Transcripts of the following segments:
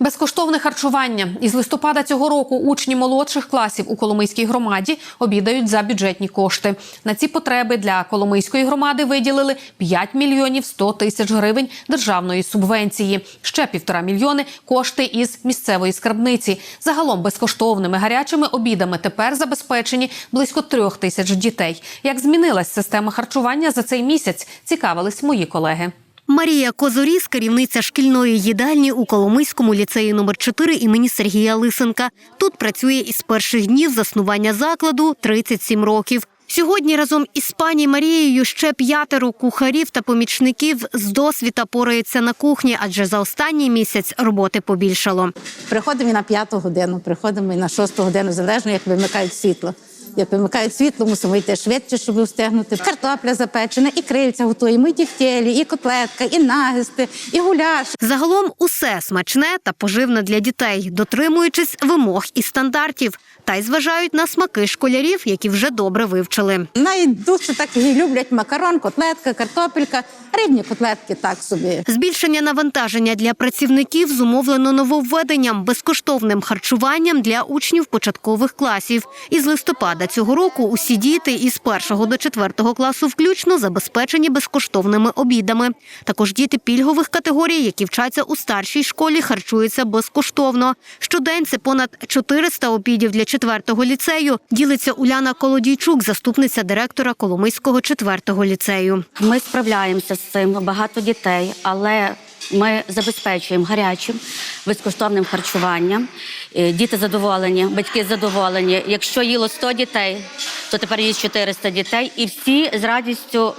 Безкоштовне харчування із листопада цього року учні молодших класів у Коломийській громаді обідають за бюджетні кошти. На ці потреби для Коломийської громади виділили 5 мільйонів 100 тисяч гривень державної субвенції. Ще півтора мільйони кошти із місцевої скарбниці. Загалом безкоштовними гарячими обідами тепер забезпечені близько трьох тисяч дітей. Як змінилась система харчування за цей місяць? Цікавились мої колеги. Марія Козоріс, керівниця шкільної їдальні у Коломийському ліцеї номер 4 імені Сергія Лисенка. Тут працює із перших днів заснування закладу 37 років. Сьогодні разом із пані Марією ще п'ятеро кухарів та помічників з досвіта порається на кухні, адже за останній місяць роботи побільшало. Приходимо і на п'яту годину, приходимо і на шосту годину, залежно як вимикають світло. Як вимикають світло, мусимо йти швидше, щоб встигнути. Картопля запечена, і крильця готуємо, і тівтєлі, і котлетка, і нагисти, і гуляш. Загалом усе смачне та поживне для дітей, дотримуючись вимог і стандартів, та й зважають на смаки школярів, які вже добре вивчили. Найдужче так і люблять макарон, котлетка, картопелька, рибні котлетки так собі. Збільшення навантаження для працівників зумовлено нововведенням безкоштовним харчуванням для учнів початкових класів. Із листопада цього року усі діти із першого до четвертого класу включно забезпечені безкоштовними обідами. Також діти пільгових категорій, які вчаться у старшій школі, харчуються безкоштовно. Щодень це понад 400 обідів для четвертого ліцею. Ділиться Уляна Колодійчук, заступниця директора Коломийського четвертого ліцею. Ми справляємося з цим, багато дітей, але ми забезпечуємо гарячим, безкоштовним харчуванням. Е, Діти задоволені, батьки задоволені. Якщо їло 100 дітей, то тепер є 400 дітей, і всі з радістю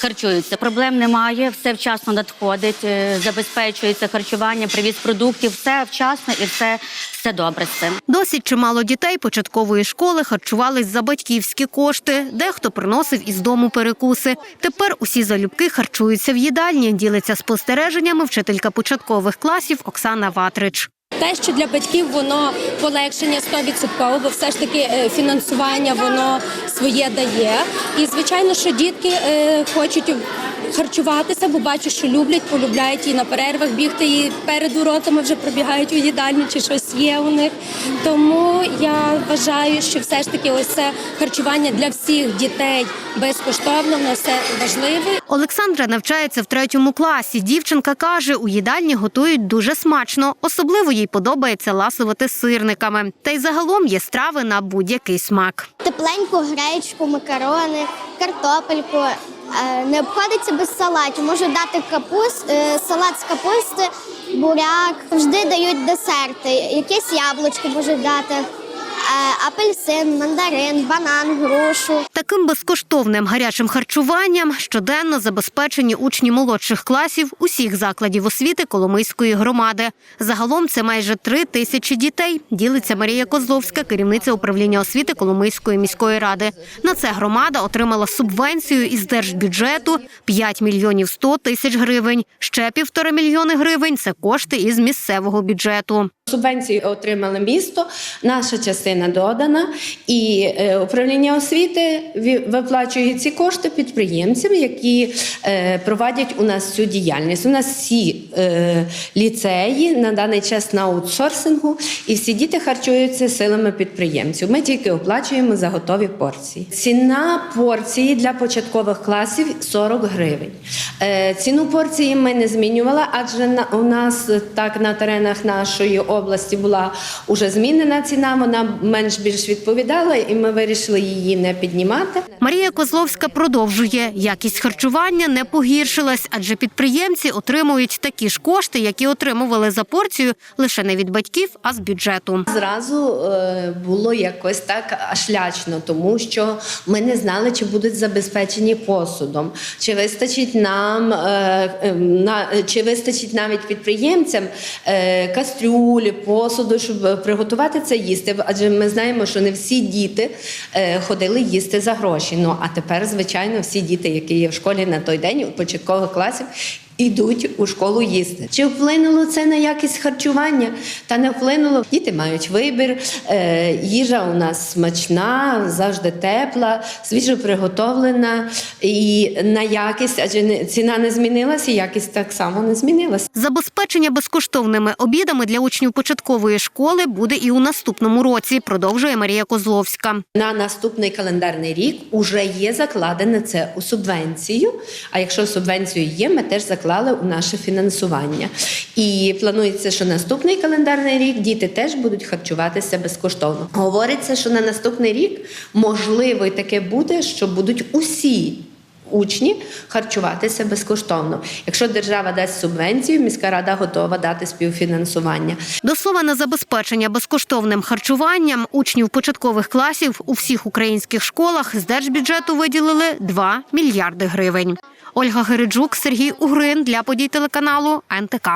харчуються. Проблем немає, все вчасно надходить, е, забезпечується харчування, привіз продуктів, все вчасно і все, все добре з цим. Досить чимало дітей початкової школи харчувались за батьківські кошти. Дехто приносив із дому перекуси. Тепер усі залюбки харчуються в їдальні. Ділиться спостереженнями вчителька початкових класів Оксана Ватрич. Те, що для батьків воно полегшення 100%, бо все ж таки е, фінансування воно своє дає. І звичайно, що дітки е, хочуть харчуватися, бо бачу, що люблять, полюбляють і на перервах бігти, і перед уроками вже пробігають у їдальню, чи щось є у них. Тому я вважаю, що все ж таки ось це харчування для всіх дітей безкоштовно, воно все важливе. Олександра навчається в третьому класі. Дівчинка каже, у їдальні готують дуже смачно. Особливо їй подобається ласувати сирниками. Та й загалом є страви на будь-який смак. тепленьку гречку, макарони, картопельку. Е, Не обходиться без салатів. Можу дати капуст, е, салат з капусти, буряк. Завжди дають десерти. Якісь яблучки можуть дати, апельсин, мандарин, банан, грушу. Таким безкоштовним гарячим харчуванням щоденно забезпечені учні молодших класів усіх закладів освіти Коломийської громади. Загалом це майже три тисячі дітей. Ділиться Марія Козловська, керівниця управління освіти Коломийської міської ради. На це громада отримала субвенцію із держбюджету 5 мільйонів 100 тисяч гривень. Ще півтора мільйони гривень це кошти із місцевого бюджету. Субвенцію отримали місто, наша частина додана, і е, управління освіти ві- виплачує ці кошти підприємцям, які е, проводять у нас цю діяльність. У нас всі е, ліцеї на даний час на аутсорсингу, і всі діти харчуються силами підприємців. Ми тільки оплачуємо за готові порції. Ціна порції для початкових класів 40 гривень. Ціну порції ми не змінювали, адже у нас так на теренах нашої області була уже змінена ціна. Вона менш-більш відповідала, і ми вирішили її не піднімати. Марія Козловська продовжує. Якість харчування не погіршилась, адже підприємці отримують такі ж кошти, які отримували за порцію лише не від батьків, а з бюджету. Зразу е, було якось так аж лячно, тому що ми не знали, чи будуть забезпечені посудом, чи вистачить нам е, е, на чи вистачить навіть підприємцям е, кастрюлі, посуду, щоб приготувати це їсти. Адже ми знаємо, що не всі діти е, ходили їсти за гроші. Ну а тепер, звичайно, всі діти, які є в школі на той день у початкових класів. Йдуть у школу їсти. Чи вплинуло це на якість харчування? Та не вплинуло. Діти мають вибір. Е, їжа у нас смачна, завжди тепла, свіжо приготовлена і на якість, адже ціна не змінилася, якість так само не змінилася. Забезпечення безкоштовними обідами для учнів початкової школи буде і у наступному році, продовжує Марія Козловська. На наступний календарний рік уже є закладене це у субвенцію. А якщо субвенцію є, ми теж заклали у наше фінансування. І планується, що наступний календарний рік діти теж будуть харчуватися безкоштовно. Говориться, що на наступний рік можливо і таке буде, що будуть усі. Учні харчуватися безкоштовно. Якщо держава дасть субвенцію, міська рада готова дати співфінансування. До слова, на забезпечення безкоштовним харчуванням учнів початкових класів у всіх українських школах з держбюджету виділили 2 мільярди гривень. Ольга Гериджук, Сергій Угрин для подій телеканалу НТК.